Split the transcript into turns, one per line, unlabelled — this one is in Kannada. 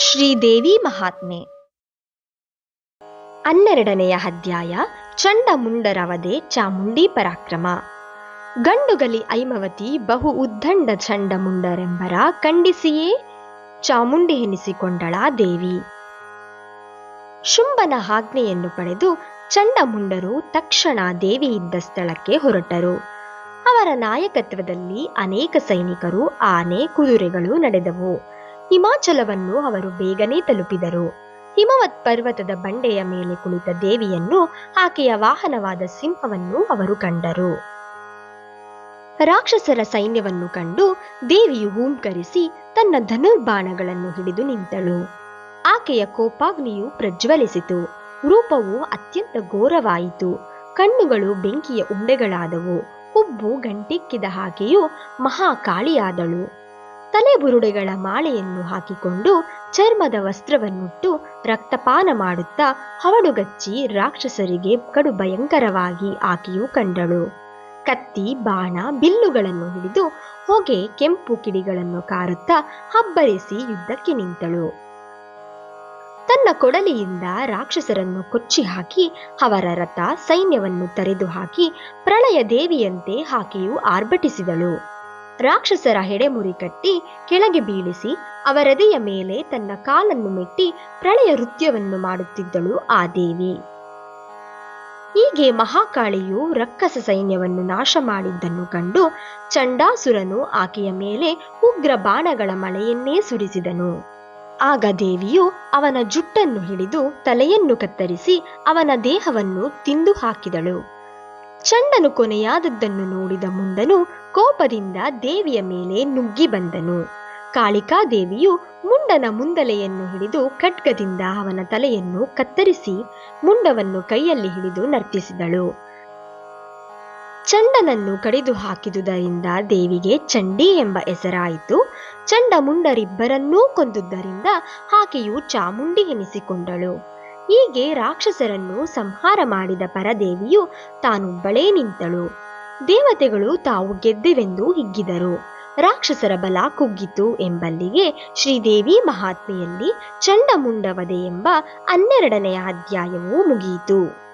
ಶ್ರೀದೇವಿ ಮಹಾತ್ಮೆ. ಹನ್ನೆರಡನೆಯ ಅಧ್ಯಾಯ ಚಂಡಮುಂಡರವದೆ ಚಾಮುಂಡಿ ಪರಾಕ್ರಮ. ಗಂಡುಗಲಿ ಐಮವತಿ ಬಹು ಉದ್ದಂಡ ಚಂಡಮುಂಡರೆಂಬರ ಖಂಡಿಸಿಯೇ ಚಾಮುಂಡಿ ಎನಿಸಿಕೊಂಡಳ ದೇವಿ. ಶುಂಭನ ಆಜ್ಞೆಯನ್ನು ಪಡೆದು ಚಂಡಮುಂಡರು ತಕ್ಷಣ ದೇವಿ ಇದ್ದ ಸ್ಥಳಕ್ಕೆ ಹೊರಟರು. ಅವರ ನಾಯಕತ್ವದಲ್ಲಿ ಅನೇಕ ಸೈನಿಕರು, ಆನೆ, ಕುದುರೆಗಳು ನಡೆದವು. ಹಿಮಾಚಲವನ್ನು ಅವರು ಬೇಗನೆ ತಲುಪಿದರು. ಹಿಮವತ್ ಪರ್ವತದ ಬಂಡೆಯ ಮೇಲೆ ಕುಳಿತ ದೇವಿಯನ್ನು ಆಕೆಯ ವಾಹನವಾದ ಸಿಂಹವನ್ನು ಅವರು ಕಂಡರು. ರಾಕ್ಷಸರ ಸೈನ್ಯವನ್ನು ಕಂಡು ದೇವಿಯು ಹೂಂಕರಿಸಿ ತನ್ನ ಧನುರ್ಬಾಣಗಳನ್ನು ಹಿಡಿದು ನಿಂತಳು. ಆಕೆಯ ಕೋಪಾಗ್ನಿಯು ಪ್ರಜ್ವಲಿಸಿತು. ರೂಪವು ಅತ್ಯಂತ ಘೋರವಾಯಿತು. ಕಣ್ಣುಗಳು ಬೆಂಕಿಯ ಉಂಡೆಗಳಾದವು. ಹುಬ್ಬು ಗಂಟೆಕ್ಕಿದ ಹಾಗೆಯೂ ಮಹಾಕಾಳಿಯಾದಳು. ತಲೆಬುರುಡೆಗಳ ಮಾಲೆಯನ್ನು ಹಾಕಿಕೊಂಡು ಚರ್ಮದ ವಸ್ತ್ರವನ್ನುಟ್ಟು ರಕ್ತಪಾನ ಮಾಡುತ್ತಾ ಹವಡುಗಚ್ಚಿ ರಾಕ್ಷಸರಿಗೆ ಕಡು ಭಯಂಕರವಾಗಿ ಆಕೆಯು ಕಂಡಳು. ಕತ್ತಿ, ಬಾಣ, ಬಿಲ್ಲುಗಳನ್ನು ಹಿಡಿದು ಹೊಗೆ, ಕೆಂಪು ಕಿಡಿಗಳನ್ನು ಕಾರುತ್ತಾ ಹಬ್ಬರಿಸಿ ಯುದ್ಧಕ್ಕೆ ನಿಂತಳು. ತನ್ನ ಕೊಡಲಿಯಿಂದ ರಾಕ್ಷಸರನ್ನು ಕೊಚ್ಚಿ ಹಾಕಿ ಅವರ ರಥ ಸೈನ್ಯವನ್ನು ತರೆದು ಹಾಕಿ ಪ್ರಳಯ ದೇವಿಯಂತೆ ಆಕೆಯು ಆರ್ಭಟಿಸಿದಳು. ರಾಕ್ಷಸರ ಹೆಡೆಮುರಿ ಕಟ್ಟಿ ಕೆಳಗೆ ಬೀಳಿಸಿ ಅವರದೆಯ ಮೇಲೆ ತನ್ನ ಕಾಲನ್ನು ಮೆಟ್ಟಿ ಪ್ರಳಯ ನೃತ್ಯವನ್ನು ಮಾಡುತ್ತಿದ್ದಳು ಆ ದೇವಿ. ಹೀಗೆ ಮಹಾಕಾಳಿಯು ರಕ್ಕಸ ಸೈನ್ಯವನ್ನು ನಾಶ ಮಾಡಿದ್ದನ್ನು ಕಂಡು ಚಂಡಾಸುರನು ಆಕೆಯ ಮೇಲೆ ಉಗ್ರ ಬಾಣಗಳ ಮಳೆಯನ್ನೇ ಸುರಿಸಿದನು. ಆಗ ದೇವಿಯು ಅವನ ಜುಟ್ಟನ್ನು ಹಿಡಿದು ತಲೆಯನ್ನು ಕತ್ತರಿಸಿ ಅವನ ದೇಹವನ್ನು ತಿಂದು ಹಾಕಿದಳು. ಚಂಡನು ಕೊನೆಯಾದದ್ದನ್ನು ನೋಡಿದ ಮುಂದನು ಕೋಪದಿಂದ ದೇವಿಯ ಮೇಲೆ ನುಗ್ಗಿ ಬಂದನು. ಕಾಳಿಕಾ ದೇವಿಯು ಮುಂಡನ ಮುಂದಲೆಯನ್ನು ಹಿಡಿದು ಖಡ್ಗದಿಂದ ಅವನ ತಲೆಯನ್ನು ಕತ್ತರಿಸಿ ಮುಂಡವನ್ನು ಕೈಯಲ್ಲಿ ಹಿಡಿದು ನರ್ತಿಸಿದಳು ಚಂಡನನ್ನು ಕಡಿದು ಹಾಕಿದುದರಿಂದ ದೇವಿಗೆ ಚಂಡಿ ಎಂಬ ಹೆಸರಾಯಿತು. ಚಂಡ ಮುಂಡರಿಬ್ಬರನ್ನೂ ಕೊಂದುದರಿಂದ ಆಕೆಯು ಚಾಮುಂಡಿ ಎನಿಸಿಕೊಂಡಳು. ಹೀಗೆ ರಾಕ್ಷಸರನ್ನು ಸಂಹಾರ ಮಾಡಿದ ಪರದೇವಿಯು ತಾನೊಬ್ಬಳೇ ನಿಂತಳು. ದೇವತೆಗಳು ತಾವು ಗೆದ್ದೆವೆಂದು ಹಿಗ್ಗಿದರು. ರಾಕ್ಷಸರ ಬಲ ಕುಗ್ಗಿತು ಎಂಬಲ್ಲಿಗೆ ಶ್ರೀದೇವಿ ಮಹಾತ್ಮೆಯಲ್ಲಿ ಚಂಡಮುಂಡವದೆ ಎಂಬ ಹನ್ನೆರಡನೆಯ ಅಧ್ಯಾಯವು ಮುಗಿಯಿತು.